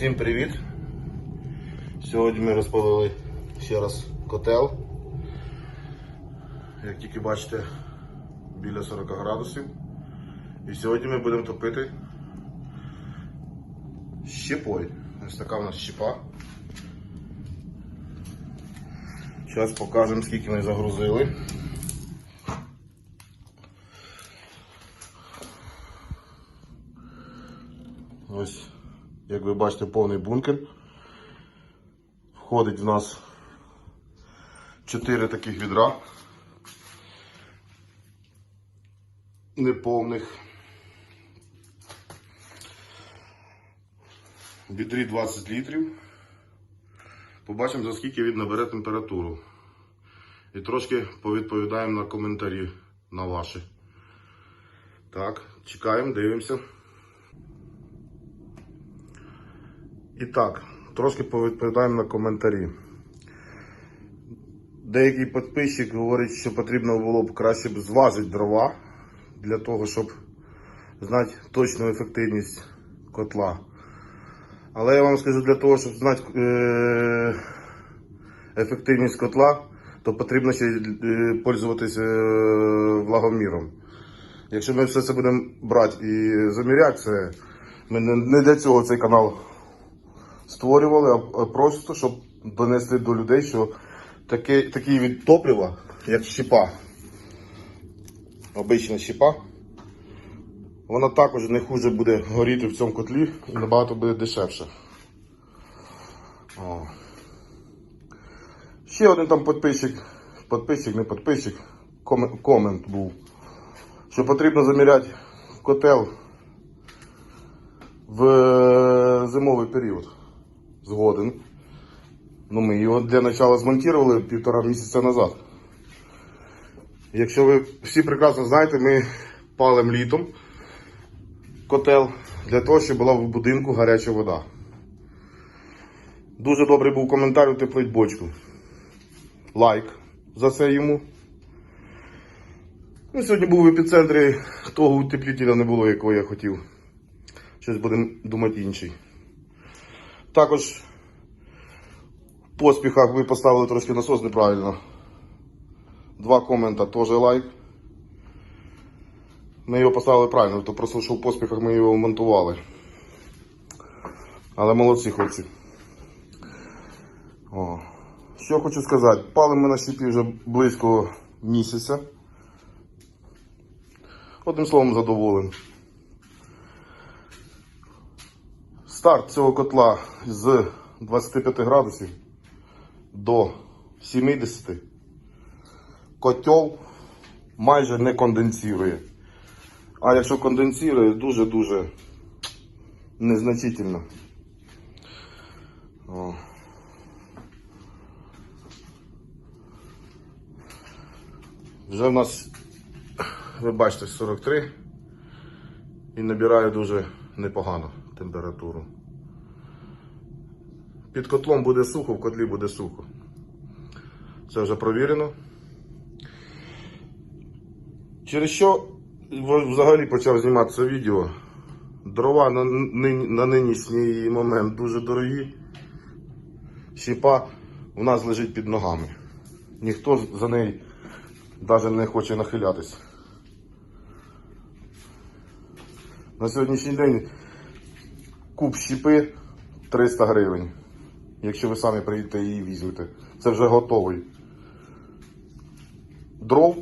Всім привіт! Сьогодні ми розпалили ще раз котел. Як тільки бачите, біля 40 градусів. І сьогодні ми будемо топити щепою. Ось така у нас щепа. Зараз покажемо, скільки ми загрузили. Ось, як ви бачите, повний бункер. Входить в нас 4 таких відра. Неповних. Відрі 20 літрів. Побачимо, за скільки він набере температуру. І трошки повідповідаємо на коментарі на ваші. Так, чекаємо, дивимося. І так, трошки повідповідаємо на коментарі. Деякий підписчик говорить, що потрібно було б краще б зважити дрова для того, щоб знати точну ефективність котла. Але я вам скажу, для того, щоб знати е- ефективність котла, то потрібно ще е, пользуватися е, влагоміром. Якщо ми все це будемо брати і заміряти це, ми не не для цього цей канал створювали, а- просто щоб донести до людей, що таке, такий від топлива, як щепа, обична щепа, вона також не хуже буде горіти в цьому котлі і набагато буде дешевше. О. Ще один там підписчик, підписчик, не підписчик, комен- комент був, що потрібно заміряти котел в е, зимовий період. Згоден. Ну, ми його для початку змонтували півтора місяця назад. Якщо ви всі прекрасно знаєте, ми палимо літом котел для того, щоб була в будинку гаряча вода. Дуже добрий був коментар утеплить бочку. Лайк за це йому. Ну, сьогодні був в епіцентрі того утеплітеля не було, якого я хотів. Щось будемо думати інший. Також поспіхах ви поставили трошки насос неправильно. Два комента теж лайк. Ми його поставили правильно, то просто що в поспіхах ми його монтували. Але молодці хлопці. О. Що хочу сказати, палимо на щепі вже близько місяця. Одним словом задоволений. Старт цього котла з 25 градусів до 70 котел майже не конденсує. А якщо конденсує, дуже-дуже незначительно. Вже в нас, ви бачите, 43 і набирає дуже непогано температуру. Під котлом буде сухо, в котлі буде сухо. Це вже провірено. Через що взагалі почав знімати це відео. Дрова на, на нинішній момент дуже дорогі. Щіпа у нас лежить під ногами. Ніхто за неї навіть не хоче нахилятися. На сьогоднішній день куб щіпи 300 гривень. Якщо ви самі приїдете і візьмете. Це вже готовий. Дров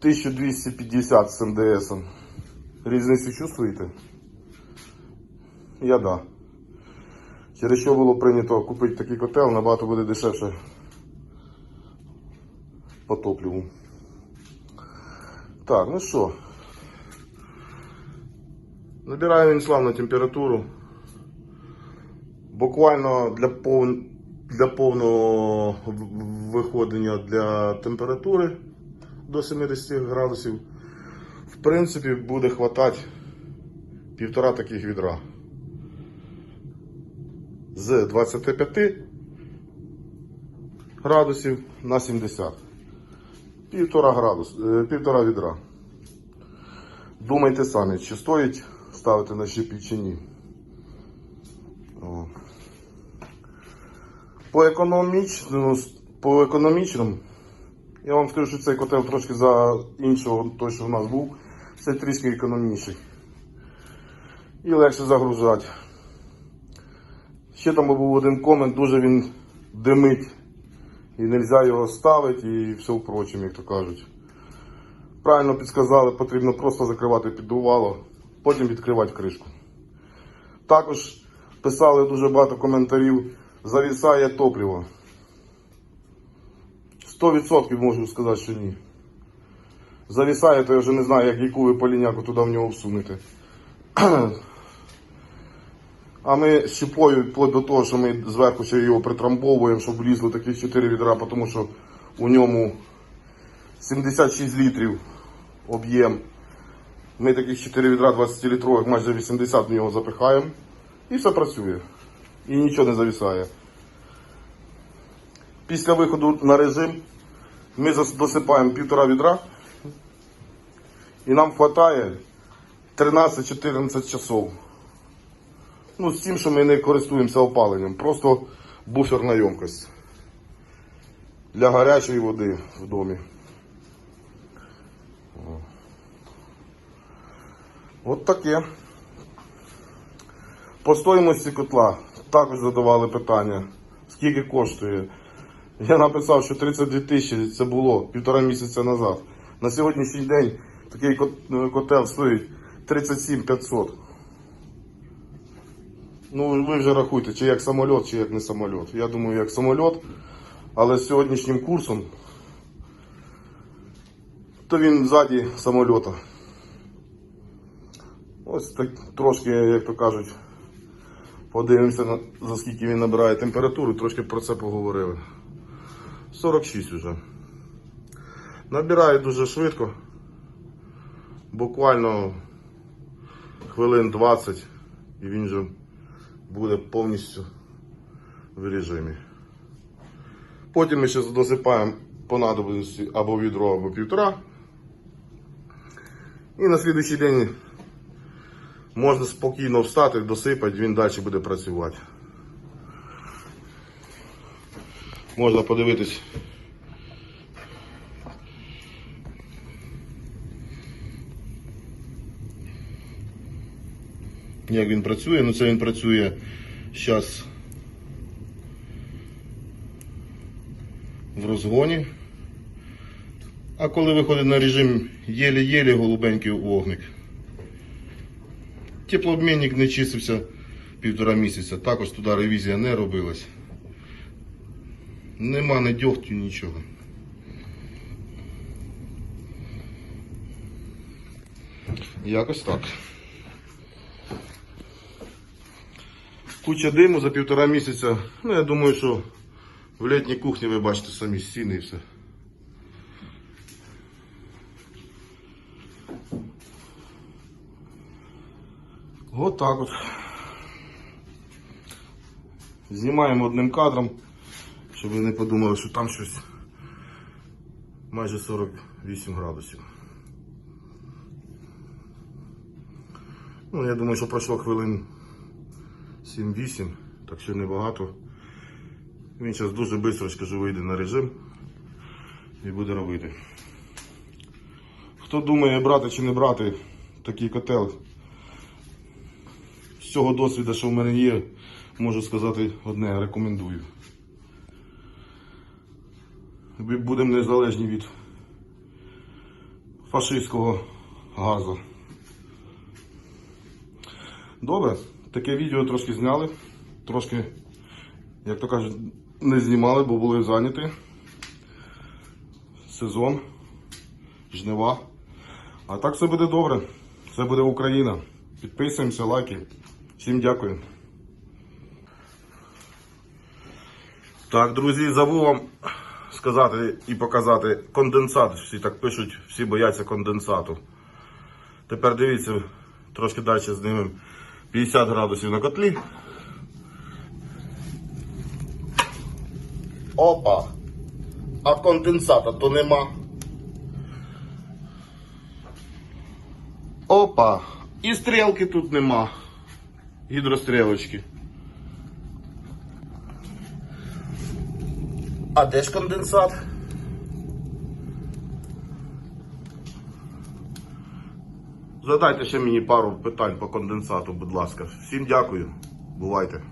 1250 з НДС. Різницю чувствуєте? Я да. Через що було прийнято купити такий котел, набагато буде дешевше по топливу. Так, ну що. Набираємо він славну температуру. Буквально для, пов... для повного виходення для температури до 70 градусів. В принципі, буде хватати півтора таких відра. З 25 градусів на 70. Півтора градус, е, півтора відра. Думайте самі, чи стоїть ставити на щепі чи ні. О. По економічному, по економічному, я вам скажу, що цей котел трошки за іншого, той, що в нас був, це трішки економічний. І легше загружати. Ще там був один комент, дуже він димить. І не можна його ставити і все впрочем, як то кажуть. Правильно підсказали, потрібно просто закривати піддувало, потім відкривати кришку. Також писали дуже багато коментарів, завісає топливо. 100% можу сказати, що ні. Завісає, то я вже не знаю, як яку ви поліняку туди в нього всунете. А ми щепою, вплоть до того, що ми зверху ще його притрамбовуємо, щоб влізло таких 4 відра, тому що у ньому 76 літрів об'єм. Ми таких 4 відра 20-літрових, майже 80 в нього запихаємо. І все працює. І нічого не зависає. Після виходу на режим ми досипаємо півтора відра. І нам вистачає 13-14 часов. Ну, з тим, що ми не користуємося опаленням, просто буферна ємкость для гарячої води в домі. От таке. По стоїмості котла також задавали питання, скільки коштує. Я написав, що 32 тисячі це було півтора місяця назад. На сьогоднішній день такий котел стоїть 37 500. Ну, ви вже рахуйте, чи як самоліт, чи як не самоліт. Я думаю, як самоліт, але з сьогоднішнім курсом, то він ззаді самольота. Ось так трошки, як то кажуть, подивимося, за скільки він набирає температуру, трошки про це поговорили. 46 вже. Набирає дуже швидко. Буквально хвилин 20 і він вже буде повністю в режимі. Потім ми ще досипаємо по надобності або відро, або півтора. І на слідуючий день можна спокійно встати, досипати, він далі буде працювати. Можна подивитись. Як він працює, ну це він працює зараз в розгоні. А коли виходить на режим єлі-єлі голубенький вогник. Теплообмінник не чистився півтора місяця, також туди ревізія не робилась. Нема не дьогтю, нічого. Якось так. Куча диму за півтора місяця. Ну, я думаю, що в літній кухні ви бачите самі стіни і все. От так от. Знімаємо одним кадром, щоб ви не подумали, що там щось майже 48 градусів. Ну, я думаю, що пройшло хвилин 7-8, так що небагато. Він зараз дуже швидко скажу, вийде на режим і буде робити. Хто думає брати чи не брати такий котел, з цього досвіду, що в мене є, можу сказати одне, рекомендую. Будемо незалежні від фашистського газу. Добре, таке відео трошки зняли, трошки, як то кажуть, не знімали, бо були зайняті. Сезон, жнива. А так все буде добре. Все буде Україна. Підписуємося, лайки. Всім дякую. Так, друзі, забув вам сказати і показати конденсат. Всі так пишуть, всі бояться конденсату. Тепер дивіться, трошки далі знімемо 50 градусів на котлі. Опа! А конденсата то нема. Опа! І стрілки тут нема гідрострілочки. А де ж конденсат? Задайте ще мені пару питань по конденсату, будь ласка. Всім дякую. Бувайте.